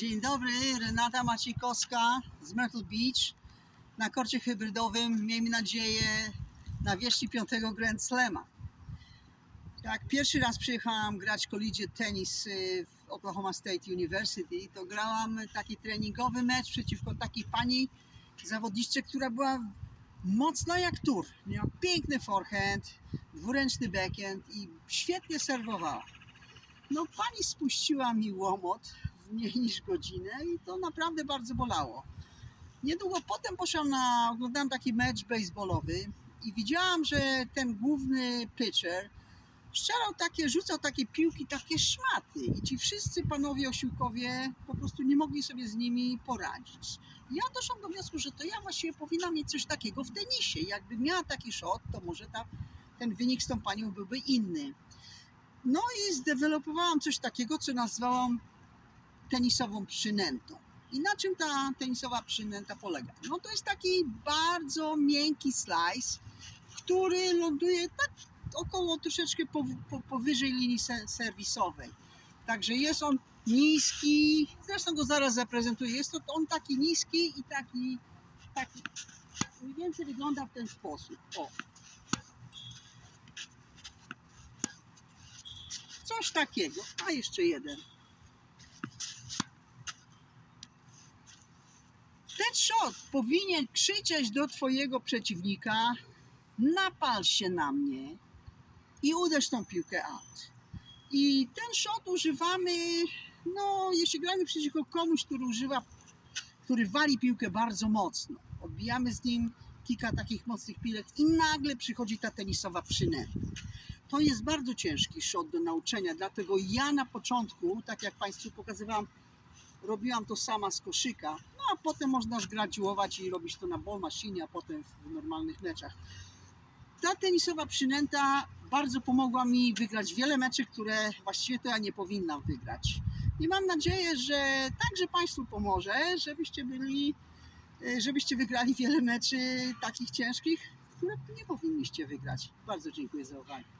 Dzień dobry, Renata Maciejkowska z Myrtle Beach na korcie hybrydowym, miejmy nadzieję, na wierzchu piątego Grand Slama. Jak pierwszy raz przyjechałam grać collegiate tenis y, w Oklahoma State University, to grałam taki treningowy mecz przeciwko takiej pani zawodniczce, która była mocna jak tur. Miała piękny forehand, dwuręczny backhand i świetnie serwowała. No pani spuściła mi łomot mniej niż godzinę i to naprawdę bardzo bolało. Niedługo potem poszłam na, oglądałam taki mecz baseballowy i widziałam, że ten główny pitcher strzelał takie, rzucał takie piłki, takie szmaty i ci wszyscy panowie osiłkowie po prostu nie mogli sobie z nimi poradzić. Ja doszłam do wniosku, że to ja właściwie powinnam mieć coś takiego w tenisie. Jakby miała taki shot, to może ta, ten wynik z tą panią byłby inny. No i zdewelopowałam coś takiego, co nazwałam tenisową przynętą. I na czym ta tenisowa przynęta polega? No to jest taki bardzo miękki slice, który ląduje tak około troszeczkę pow- po, powyżej linii se- serwisowej. Także jest on niski, zresztą go zaraz zaprezentuję. Jest to on taki niski i taki, taki mniej więcej wygląda w ten sposób. O. Coś takiego. A jeszcze jeden. Ten shot powinien krzyczeć do twojego przeciwnika napal się na mnie i uderz tą piłkę out. I ten shot używamy, no jeśli gramy przeciwko komuś, który używa, który wali piłkę bardzo mocno. Odbijamy z nim kilka takich mocnych piłek i nagle przychodzi ta tenisowa przynęta. To jest bardzo ciężki shot do nauczenia, dlatego ja na początku, tak jak Państwu pokazywałam, robiłam to sama z koszyka, no a potem można zgraduować i robić to na ball machine, a potem w normalnych meczach. Ta tenisowa przynęta bardzo pomogła mi wygrać wiele meczy, które właściwie to ja nie powinnam wygrać. I mam nadzieję, że także Państwu pomoże, żebyście byli, e, żebyście wygrali wiele meczy takich ciężkich, które nie powinniście wygrać. Bardzo dziękuję za uwagę.